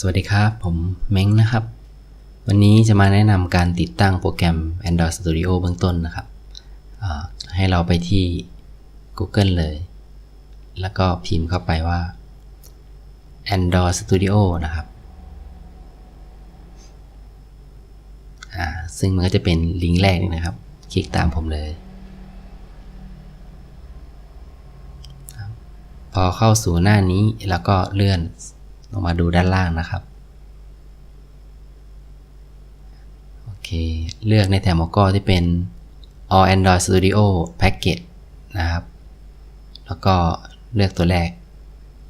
สวัสดีครับ ผมเม้งนะครับ วันนี้จะมาแนะนำการติดตั้งโปรแกรม Android Studio เบื้องต้นนะครับให้เราไปที่ Google เลย แล้วก็พิมพ์เข้าไปว่า Android Studio นะครับซึ่งมันก็จะเป็นลิงก์แรกนี่นะครับ คลิกตามผมเลย พอเข้าสู่หน้านี้แล้วก็เลื่อน งมาดูด้านล่างนะครับ โอเค เลือกในแถบหัวข้อที่เป็น All Android Studio Package นะครับ แล้วก็เลือกตัวแรก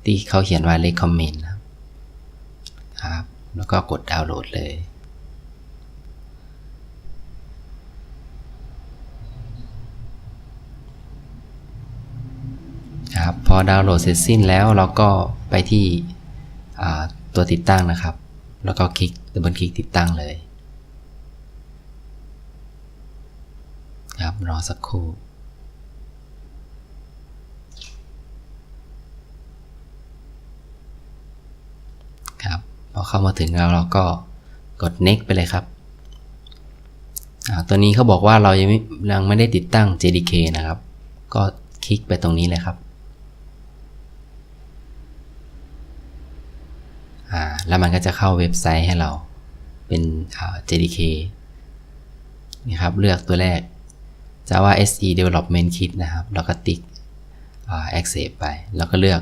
ที่เขาเขียนว่า Recommend นะครับ แล้วก็กดดาวน์โหลดเลยครับพอดาวน์โหลดเสร็จสิ้นแล้วเราก็ไปที่ ตัวติดตั้งนะครับ แล้วก็คลิกดับเบิลคลิกติดตั้งเลยครับรอสักครู่ครับพอเข้ามาถึงแล้วเราก็กด next ไปเลยครับตัวนี้เขาบอกว่าเรายังไม่ยังไม่ได้ติดตั้ง JDK นะครับ ก็คลิกไปตรงนี้เลยครับ อ่า แล้วมันก็จะเข้าเว็บไซต์ให้เราเป็น JDK นี่ครับ เลือกตัวแรก Java SE Development Kit นะครับ แล้วก็ติ๊ก Accept ไป แล้วก็เลือก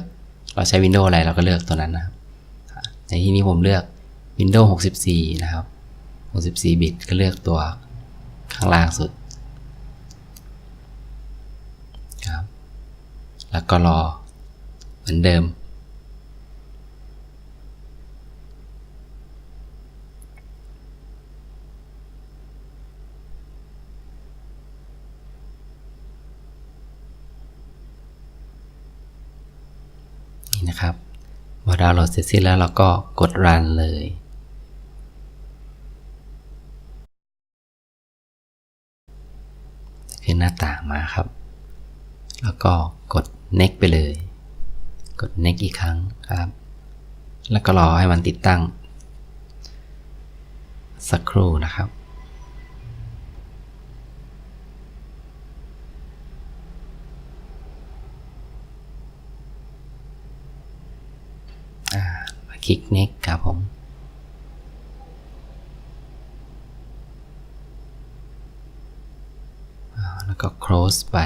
เราใช้ Windows อะไร เราก็เลือกตัวนั้นนะครับ ในที่นี้ผมเลือก Windows 64 นะครับ 64 บิต ก็เลือกตัวข้างล่างสุดครับ แล้วก็รอเหมือนเดิม นะครับพอดาวน์โหลดเสร็จสิ้นแล้วเราก็กด run เลย ขึ้นหน้าต่างมาครับ แล้วก็กด next ไปเลย กด next อีกครั้งครับ แล้วก็รอให้มันติดตั้งสักครู่นะครับ อ่า คลิก next ครับผม แล้วก็ close ไป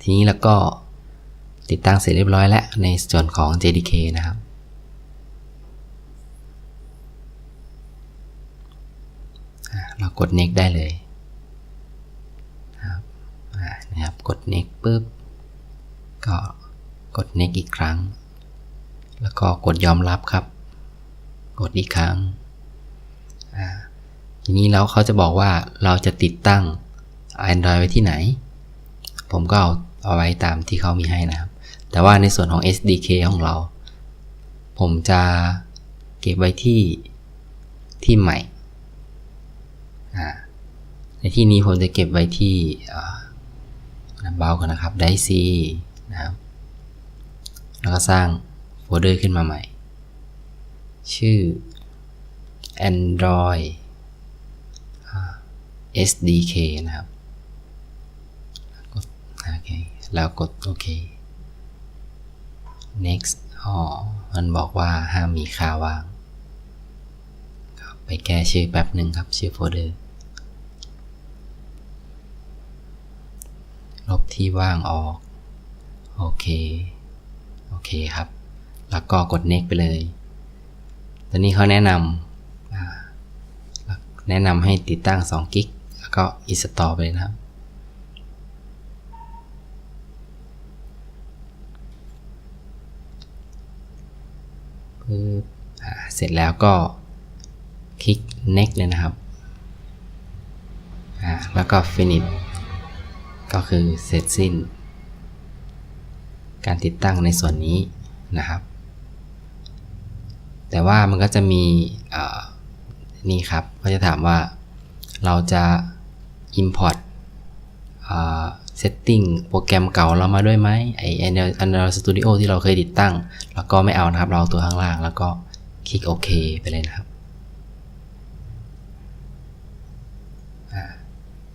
ทีนี้แล้วก็ติดตั้งเสร็จเรียบร้อยแล้วในส่วนของ JDK นะครับ เรากด next ได้เลยครับนะครับกด next ปุ๊บ ก็กด next อีกครั้ง แล้วก็กดยอมรับครับ กดอีกครั้ง ทีนี้แล้วเขาจะบอกว่าเราจะติดตั้ง Android ไว้ที่ไหน ผมก็เอาเอาไว้ตามที่เขามีให้นะครับ แต่ว่าในส่วนของ SDK ของเรา ผมจะเก็บไว้ที่ที่ใหม่ ในที่นี้ผมจะเก็บไว้ที่เบากันนะครับ ได้ซีนะครับ แล้วก็สร้าง โฟลเดอร์ขึ้นมาใหม่ ชื่อ Android SDK นะครับกดโอเคแล้วกดโอเค next อ๋อ มันบอกว่าห้ามมีค่าว่าง ไปแก้ชื่อแป๊บหนึ่งครับ ชื่อโฟลเดอร์ ลบที่ว่างออก โอเค โอเคครับ แล้วก็กด next ไปเลยตอนนี้เขาแนะนำแนะนำให้ติดตั้ง2กิกแล้วก็ install ไปนะครับปึ๊บเสร็จแล้วก็คลิก next เลยนะครับ แล้วก็ finish ก็คือเสร็จสิ้น การติดตั้งในส่วนนี้นะครับ แต่ว่ามันก็จะมีนี่ครับก็จะถามว่าเราจะ import setting โปรแกรมเก่าเรามาด้วยไหมไอ Android Studio ที่เราเคยติดตั้ง แล้วก็ไม่เอานะครับ เราเอาตัวข้างล่างแล้วก็คลิกโอเคไปเลยนะครับ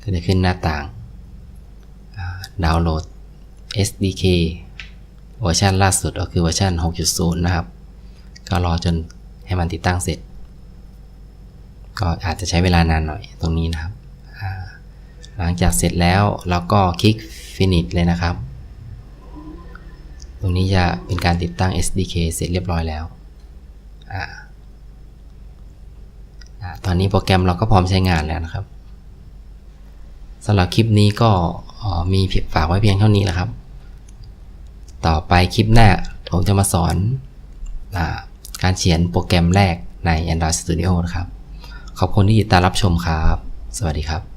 ก็จะขึ้นหน้าต่าง ดาวน์โหลด SDK เวอร์ชันล่าสุดก็คือเวอร์ชัน6.0 นะครับ ก็รอจนให้มันติดตั้งเสร็จ ก็อาจจะใช้เวลานานหน่อยตรงนี้นะครับ หลังจากเสร็จแล้วเราก็คลิก finish เลยนะครับ ตรงนี้จะเป็นการติดตั้ง SDK เสร็จเรียบร้อยแล้วออตอนนี้โปรแกรมเราก็พร้อมใช้งานแล้วนะครับสำหรับคลิปนี้ก็มีฝากไว้เพียงเท่านี้แหละครับ ต่อไปคลิปหน้าผมจะมาสอนอ การเขียนโปรแกรมแรกใน Android Studio นะครับ ขอบคุณที่ติดตามรับชมครับ สวัสดีครับ